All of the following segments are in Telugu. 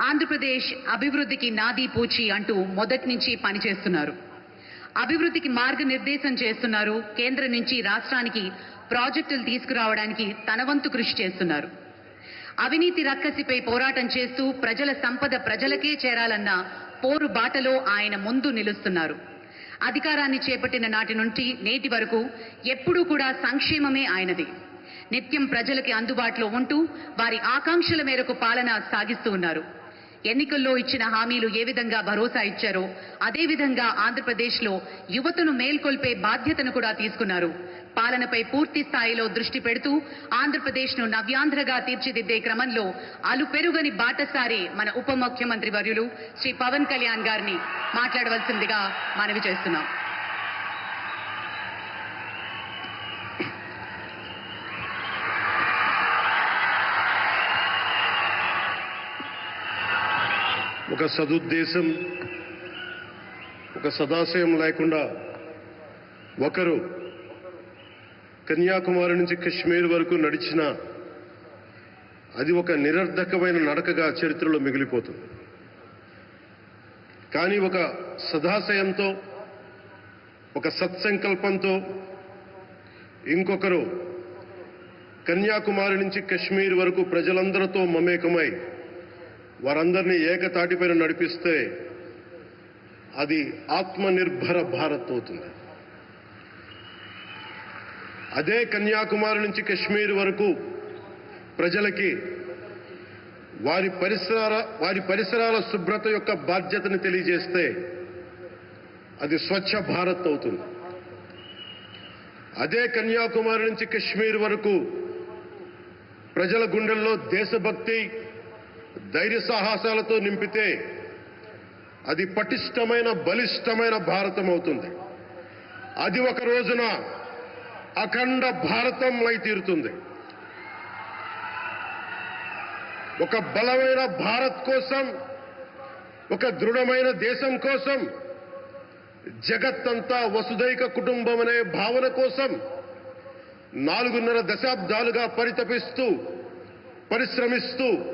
ఆంధ్రప్రదేశ్ అభివృద్ధికి నాది పూచి అంటూ మొదటి నుంచి పనిచేస్తున్నారు. అభివృద్ధికి మార్గనిర్దేశం చేస్తున్నారు. కేంద్రం నుంచి రాష్ట్రానికి ప్రాజెక్టులు తీసుకురావడానికి తన వంతు కృషి చేస్తున్నారు. అవినీతి రక్కసిపై పోరాటం చేస్తూ ప్రజల సంపద ప్రజలకే చేరాలన్న పోరు బాటలో ఆయన ముందు నిలుస్తున్నారు. అధికారాన్ని చేపట్టిన నాటి నుండి నేటి వరకు ఎప్పుడూ కూడా సంక్షేమమే ఆయనది. నిత్యం ప్రజలకి అందుబాటులో ఉంటూ వారి ఆకాంక్షల మేరకు పాలన సాగిస్తూ ఉన్నారు. ఎన్నికల్లో ఇచ్చిన హామీలు ఏ విధంగా భరోసా ఇచ్చారో అదేవిధంగా ఆంధ్రప్రదేశ్లో యువతను మేల్కొల్పే బాధ్యతను కూడా తీసుకున్నారు. పాలనపై పూర్తి స్థాయిలో దృష్టి పెడుతూ ఆంధ్రప్రదేశ్ను నవ్యాంధ్రగా తీర్చిదిద్దే క్రమంలో అలుపెరుగని బాటసారి మన ఉప ముఖ్యమంత్రి వర్యులు శ్రీ పవన్ కళ్యాణ్ గారిని మాట్లాడవలసిందిగా మనవి చేస్తున్నాం. ఒక సదుద్దేశం ఒక సదాశయం లేకుండా ఒకరు కన్యాకుమారి నుంచి కశ్మీర్ వరకు నడిచిన అది ఒక నిరర్ధకమైన నడకగా చరిత్రలో మిగిలిపోతుంది. కానీ ఒక సదాశయంతో ఒక సత్సంకల్పంతో ఇంకొకరు కన్యాకుమారి నుంచి కశ్మీర్ వరకు ప్రజలందరితో మమేకమై వారందరినీ ఏకతాటిపైన నడిపిస్తే అది ఆత్మనిర్భర భారత్ అవుతుంది. అదే కన్యాకుమారి నుంచి కశ్మీర్ వరకు ప్రజలకి వారి పరిసరాల వారి పరిసరాల శుభ్రత యొక్క బాధ్యతను తెలియజేస్తే అది స్వచ్ఛ భారత్ అవుతుంది. అదే కన్యాకుమారి నుంచి కశ్మీర్ వరకు ప్రజల గుండెల్లో దేశభక్తి ధైర్య సాహసాలతో నింపితే అది పటిష్టమైన బలిష్టమైన భారతం అవుతుంది. అది ఒక రోజున అఖండ భారతం అయి తీరుతుంది. ఒక బలమైన భారత్ కోసం ఒక దృఢమైన దేశం కోసం జగత్తంతా వసుదైక కుటుంబం అనే భావన కోసం నాలుగున్నర దశాబ్దాలుగా పరితపిస్తూ పరిశ్రమిస్తూ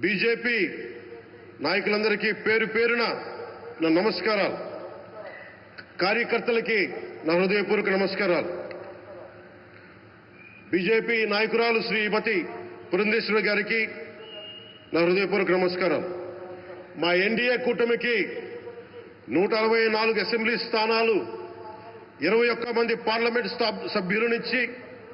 బీజేపీ నాయకులందరికీ పేరు పేరున నా నమస్కారాలు. కార్యకర్తలకి నా హృదయపూర్వక నమస్కారాలు. బీజేపీ నాయకురాలు శ్రీమతి పురంధేశ్వరి గారికి నా హృదయపూర్వక నమస్కారాలు. మా ఎన్డీఏ కూటమికి నూట అరవై నాలుగు అసెంబ్లీ స్థానాలు ఇరవై ఒక్క మంది పార్లమెంట్ స్టా- సభ్యులనిచ్చి